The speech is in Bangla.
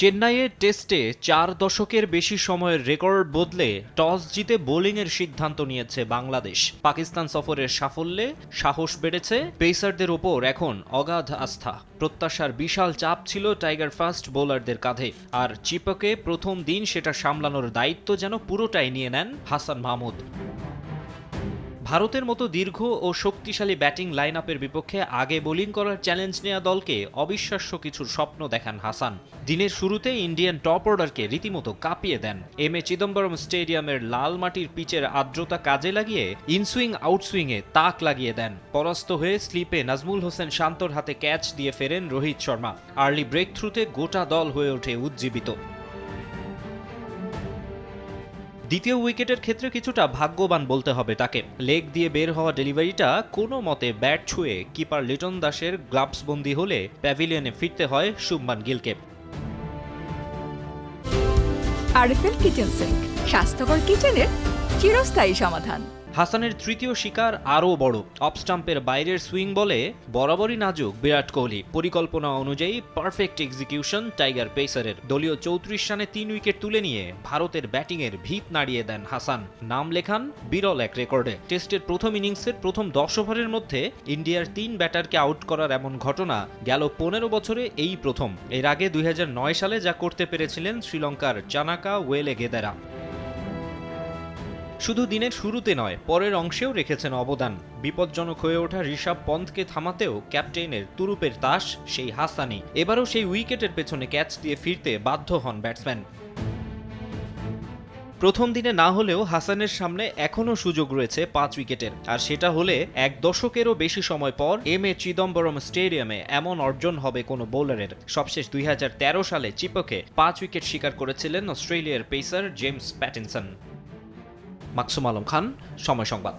চেন্নাইয়ে টেস্টে চার দশকের বেশি সময়ের রেকর্ড বদলে টস জিতে বোলিংয়ের সিদ্ধান্ত নিয়েছে বাংলাদেশ। পাকিস্তান সফরের সাফল্যে সাহস বেড়েছে পেসারদের ওপর এখন অগাধ আস্থা। প্রত্যাশার বিশাল চাপ ছিল টাইগার ফাস্ট বোলারদের কাঁধে। আর চিপকে প্রথম দিন সেটা সামলানোর দায়িত্ব যেন পুরোটাই নিয়ে নেন হাসান মাহমুদ। ভারতের মতো দীর্ঘ ও শক্তিশালী ব্যাটিং লাইন আপের বিপক্ষে আগে বোলিং করার চ্যালেঞ্জ নেওয়া দলকে অবিশ্বাস্য কিছুর স্বপ্ন দেখান হাসান। দিনের শুরুতে ইন্ডিয়ান টপ অর্ডারকে রীতিমতো কাঁপিয়ে দেন। এম এ চিদম্বরম স্টেডিয়ামের লাল মাটির পিচের আর্দ্রতা কাজে লাগিয়ে ইনসুইং আউটসুইংয়ে তাক লাগিয়ে দেন। পরাস্ত হয়ে স্লিপে নাজমুল হোসেন শান্তর হাতে ক্যাচ দিয়ে ফেরেন রোহিত শর্মা। আর্লি ব্রেক থ্রুতে গোটা দল হয়ে ওঠে উজ্জীবিত। দ্বিতীয় উইকেটের ক্ষেত্রে কিছুটা ভাগ্যবান বলতে হবে তাকে। লেগ দিয়ে বের হওয়া ডেলিভারিটা কোনো মতে ব্যাট ছুঁয়ে কিপার লিটন দাসের গ্লাভস বন্দি হলে প্যাভিলিয়নে ফিরতে হয় শুভমান গিলকে। আরএফএল কিচেন সিঙ্ক স্বাস্থ্যকর কিচেনের চিরস্থায়ী সমাধান। হাসানের তৃতীয় শিকার আরও বড়। অফ স্টাম্পের বাইরের সুইং বলে বরাবরই নাজুক বিরাট কোহলি। পরিকল্পনা অনুযায়ী পারফেক্ট এক্সিকিউশন টাইগার পেসারের দলীয় চৌত্রিশ রানে তিন উইকেট তুলে নিয়ে ভারতের ব্যাটিংয়ের ভিত নাড়িয়ে দেন হাসান। নাম লেখান বিরল এক রেকর্ডে। টেস্টের প্রথম ইনিংসের প্রথম দশ ওভারের মধ্যে ইন্ডিয়ার তিন ব্যাটারকে আউট করার এমন ঘটনা গেল পনেরো বছরে এই প্রথম। এর আগে দুই হাজার নয় সালে যা করতে পেরেছিলেন শ্রীলঙ্কার চানাকা ওয়েলে গেদারা শুধু দিনের শুরুতে নয়, পরের অংশেও রেখেছেন অবদান। বিপজ্জনক হয়ে ওঠা ঋষভ পন্থকে থামাতেও ক্যাপ্টেনের তুরুপের তাস সেই হাসানি। এবারও সেই উইকেটের পেছনে ক্যাচ দিয়ে ফিরতে বাধ্য হন ব্যাটসম্যান। প্রথম দিনে না হলেও হাসানের সামনে এখনও সুযোগ রয়েছে পাঁচ উইকেটের। আর সেটা হলে এক দশকেরও বেশি সময় পর এম এ চিদম্বরম স্টেডিয়ামে এমন অর্জন হবে কোনো বোলারের। সবশেষ দুই হাজার তেরো সালে চিপকে পাঁচ উইকেট শিকার করেছিলেন অস্ট্রেলিয়ার pacer James Pattinson. Maksum Alam Khan Somoy Sangbad.